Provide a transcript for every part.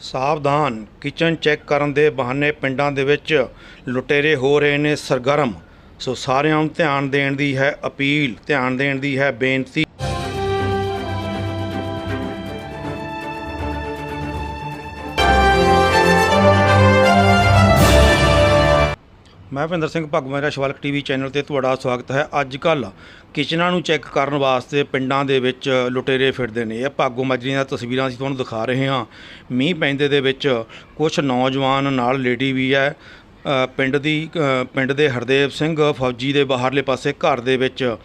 ਸਾਵਧਾਨ kitchen check ਕਰਨ ਦੇ ਬਹਾਨੇ ਪਿੰਡਾਂ ਦੇ ਵਿੱਚ ਲੁਟੇਰੇ ਹੋ ਰਹੇ ਨੇ ਸਰਗਰਮ। ਸੋ ਸਾਰਿਆਂ ਨੂੰ ਧਿਆਨ ਦੇਣ ਦੀ ਹੈ ਅਪੀਲ, ਧਿਆਨ ਦੇਣ ਦੀ ਹੈ ਬੇਨਤੀ। ਮੈਂ ਭਿੰਦਰ ਸਿੰਘ ਭੱਗ ਮੇਰਾ ਸ਼ਿਵਾਲਕ ਟੀਵੀ ਚੈਨਲ ਤੇ ਤੁਹਾਡਾ ਸਵਾਗਤ ਹੈ। ਅੱਜ ਕੱਲ ਕਿਚਨਾਂ ਨੂੰ ਚੈੱਕ ਕਰਨ ਵਾਸਤੇ ਪਿੰਡਾਂ ਦੇ ਵਿੱਚ ਲੁਟੇਰੇ ਫਿਰਦੇ ਨੇ। ਇਹ ਭਾਗੋ ਮਾਜਰੀ ਦੀਆਂ ਤਸਵੀਰਾਂ ਅਸੀਂ ਤੁਹਾਨੂੰ ਦਿਖਾ ਰਹੇ ਹਾਂ। ਮੀਂਹ ਪੈਂਦੇ ਦੇ ਵਿੱਚ ਕੁਝ ਨੌਜਵਾਨ ਨਾਲ ਲੇਡੀ ਵੀ ਹੈ। ਪਿੰਡ ਦੀ ਪਿੰਡ ਦੇ ਹਰਦੇਵ ਸਿੰਘ ਫੌਜੀ ਦੇ ਬਾਹਰਲੇ ਪਾਸੇ ਘਰ ਦੇ ਵਿੱਚ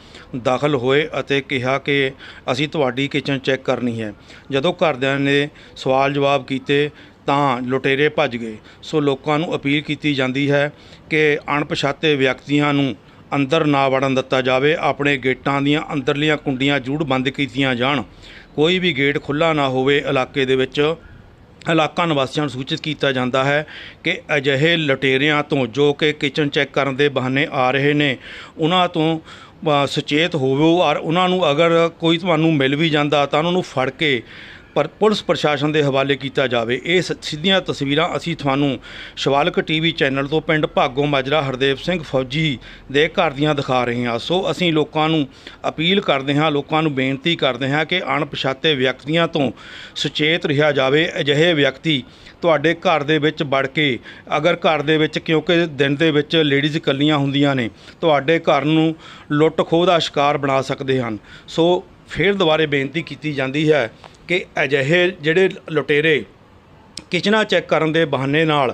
ਦਾਖਲ ਹੋਏ ਅਤੇ ਕਿਹਾ ਕਿ ਅਸੀਂ ਤੁਹਾਡੀ ਕਿਚਨ ਚੈੱਕ ਕਰਨੀ ਹੈ। ਜਦੋਂ ਘਰਦਿਆਂ ਨੇ ਸਵਾਲ ਜਵਾਬ ਕੀਤੇ ਤਾਂ ਲੁਟੇਰੇ ਭੱਜ ਗਏ। ਸੋ ਲੋਕਾਂ ਨੂੰ ਅਪੀਲ ਕੀਤੀ ਜਾਂਦੀ ਹੈ ਕਿ ਅਣਪਛਾਤੇ ਵਿਅਕਤੀਆਂ ਨੂੰ ਅੰਦਰ ਨਾ ਵੜਨ ਦਿੱਤਾ ਜਾਵੇ, ਆਪਣੇ ਗੇਟਾਂ ਦੀਆਂ ਅੰਦਰਲੀਆਂ ਕੁੰਡੀਆਂ ਜੂੜ ਬੰਦ ਕੀਤੀਆਂ ਜਾਣ। ਕੋਈ ਵੀ ਗੇਟ ਖੁੱਲਾ ਨਾ ਹੋਵੇ, ਇਲਾਕੇ ਦੇ ਵਿੱਚ ਇਲਾਕਾ ਨਿਵਾਸੀਆਂ ਨੂੰ ਸੂਚਿਤ ਕੀਤਾ ਜਾਂਦਾ ਹੈ ਕਿ ਅਜਿਹੇ ਲੁਟੇਰਿਆਂ ਤੋਂ ਜੋ ਕਿ ਕਿਚਨ ਚੈੱਕ ਕਰਨ ਦੇ ਬਹਾਨੇ ਆ ਰਹੇ ਨੇ, ਉਹਨਾਂ ਤੋਂ ਸੁਚੇਤ ਹੋਵੋ ਔਰ ਉਹਨਾਂ ਨੂੰ ਅਗਰ ਕੋਈ ਤੁਹਾਨੂੰ ਮਿਲ ਵੀ ਜਾਂਦਾ ਤਾਂ ਉਹਨਾਂ ਨੂੰ ਫੜ ਕੇ ਪਰ ਪੁਲਿਸ ਪ੍ਰਸ਼ਾਸਨ ਦੇ ਹਵਾਲੇ ਕੀਤਾ ਜਾਵੇ। ਇਹ ਸਿੱਧੀਆਂ ਤਸਵੀਰਾਂ ਅਸੀਂ ਤੁਹਾਨੂੰ ਸ਼ਿਵਾਲਕ ਟੀਵੀ ਚੈਨਲ ਤੋਂ ਪਿੰਡ ਭਾਗੋ ਮਾਜਰਾ ਹਰਦੇਵ ਸਿੰਘ ਫੌਜੀ ਦੇ ਘਰ ਦੀਆਂ ਦਿਖਾ ਰਹੇ ਹਾਂ। ਸੋ ਅਸੀਂ ਲੋਕਾਂ ਨੂੰ ਅਪੀਲ ਕਰਦੇ ਹਾਂ, ਲੋਕਾਂ ਨੂੰ ਬੇਨਤੀ ਕਰਦੇ ਹਾਂ ਕਿ ਅਣਪਛਾਤੇ ਵਿਅਕਤੀਆਂ ਤੋਂ ਸੁਚੇਤ ਰਿਹਾ ਜਾਵੇ। ਅਜਿਹੇ ਵਿਅਕਤੀ ਤੁਹਾਡੇ ਘਰ ਦੇ ਵਿੱਚ ਵੜ ਕੇ, ਅਗਰ ਘਰ ਦੇ ਵਿੱਚ ਕਿਉਂਕਿ ਦਿਨ ਦੇ ਵਿੱਚ ਲੇਡੀਜ਼ ਇਕੱਲੀਆਂ ਹੁੰਦੀਆਂ ਨੇ, ਤੁਹਾਡੇ ਘਰ ਨੂੰ ਲੁੱਟ ਖੋਹ ਦਾ ਸ਼ਿਕਾਰ ਬਣਾ ਸਕਦੇ ਹਨ। ਸੋ ਫਿਰ ਦੁਬਾਰੇ ਬੇਨਤੀ ਕੀਤੀ ਜਾਂਦੀ ਹੈ ਕਿ ਅਜਿਹੇ ਜਿਹੜੇ ਲੁਟੇਰੇ ਕਿਚਨਾਂ ਚੈੱਕ ਕਰਨ ਦੇ ਬਹਾਨੇ ਨਾਲ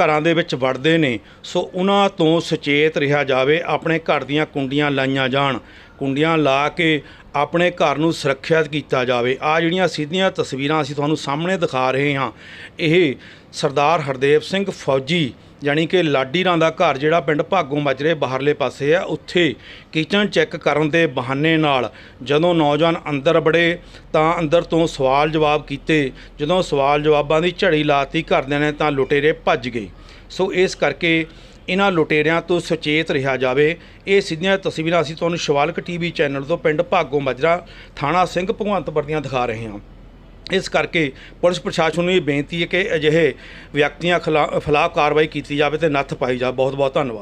ਘਰਾਂ ਦੇ ਵਿੱਚ ਵੜਦੇ ਨੇ, ਸੋ ਉਹਨਾਂ ਤੋਂ ਸੁਚੇਤ ਰਿਹਾ ਜਾਵੇ, ਆਪਣੇ ਘਰ ਦੀਆਂ ਕੁੰਡੀਆਂ ਲਾਈਆਂ ਜਾਣ। ਕੁੰਡੀਆਂ ਲਾ ਕੇ ਆਪਣੇ ਘਰ ਨੂੰ ਸੁਰੱਖਿਅਤ ਕੀਤਾ ਜਾਵੇ। ਆ ਜਿਹੜੀਆਂ ਸਿੱਧੀਆਂ ਤਸਵੀਰਾਂ ਅਸੀਂ ਤੁਹਾਨੂੰ ਸਾਹਮਣੇ ਦਿਖਾ ਰਹੇ ਹਾਂ, ਇਹ ਸਰਦਾਰ ਹਰਦੇਵ ਸਿੰਘ ਫੌਜੀ ਯਾਨੀ ਕਿ ਲਾਡੀ ਰਾਂ ਦਾ ਘਰ ਜਿਹੜਾ ਪਿੰਡ ਭਾਗੋਂ ਮਜਰੇ ਬਾਹਰਲੇ ਪਾਸੇ ਆ, ਉੱਥੇ ਕਿਚਨ ਚੈੱਕ ਕਰਨ ਦੇ ਬਹਾਨੇ ਨਾਲ ਜਦੋਂ ਨੌਜਵਾਨ ਅੰਦਰ ਬੜੇ ਤਾਂ ਅੰਦਰ ਤੋਂ ਸਵਾਲ ਜਵਾਬ ਕੀਤੇ। ਜਦੋਂ ਸਵਾਲ ਜਵਾਬਾਂ ਦੀ ਝੜੀ ਲਾਤੀ ਘਰਦਿਆਂ ਨੇ ਤਾਂ ਲੁਟੇਰੇ ਭੱਜ ਗਏ। ਸੋ ਇਸ ਕਰਕੇ ਇਹਨਾਂ ਲੁਟੇਰਿਆਂ ਤੋਂ ਸੁਚੇਤ ਰਿਹਾ ਜਾਵੇ। ਇਹ ਸਿੱਧੀਆਂ ਤਸਵੀਰਾਂ ਅਸੀਂ ਤੁਹਾਨੂੰ ਸ਼ਿਵਾਲਕ ਟੀਵੀ ਚੈਨਲ ਤੋਂ ਪਿੰਡ ਭਾਗੋ ਮਜਰਾ ਥਾਣਾ ਸਿੰਘ ਭਗਵੰਤਪੁਰ ਦੀਆਂ ਦਿਖਾ ਰਹੇ ਹਾਂ। ਇਸ ਕਰਕੇ ਪੁਲਿਸ ਪ੍ਰਸ਼ਾਸਨ ਨੂੰ ਇਹ ਬੇਨਤੀ ਹੈ ਕਿ ਅਜਿਹੇ ਵਿਅਕਤੀਆਂ ਖਿਲਾ- ਖਿਲਾਫ ਕਾਰਵਾਈ ਕੀਤੀ ਜਾਵੇ ਤੇ ਨੱਥ ਪਾਈ ਜਾਵੇ। ਬਹੁਤ ਬਹੁਤ ਧੰਨਵਾਦ।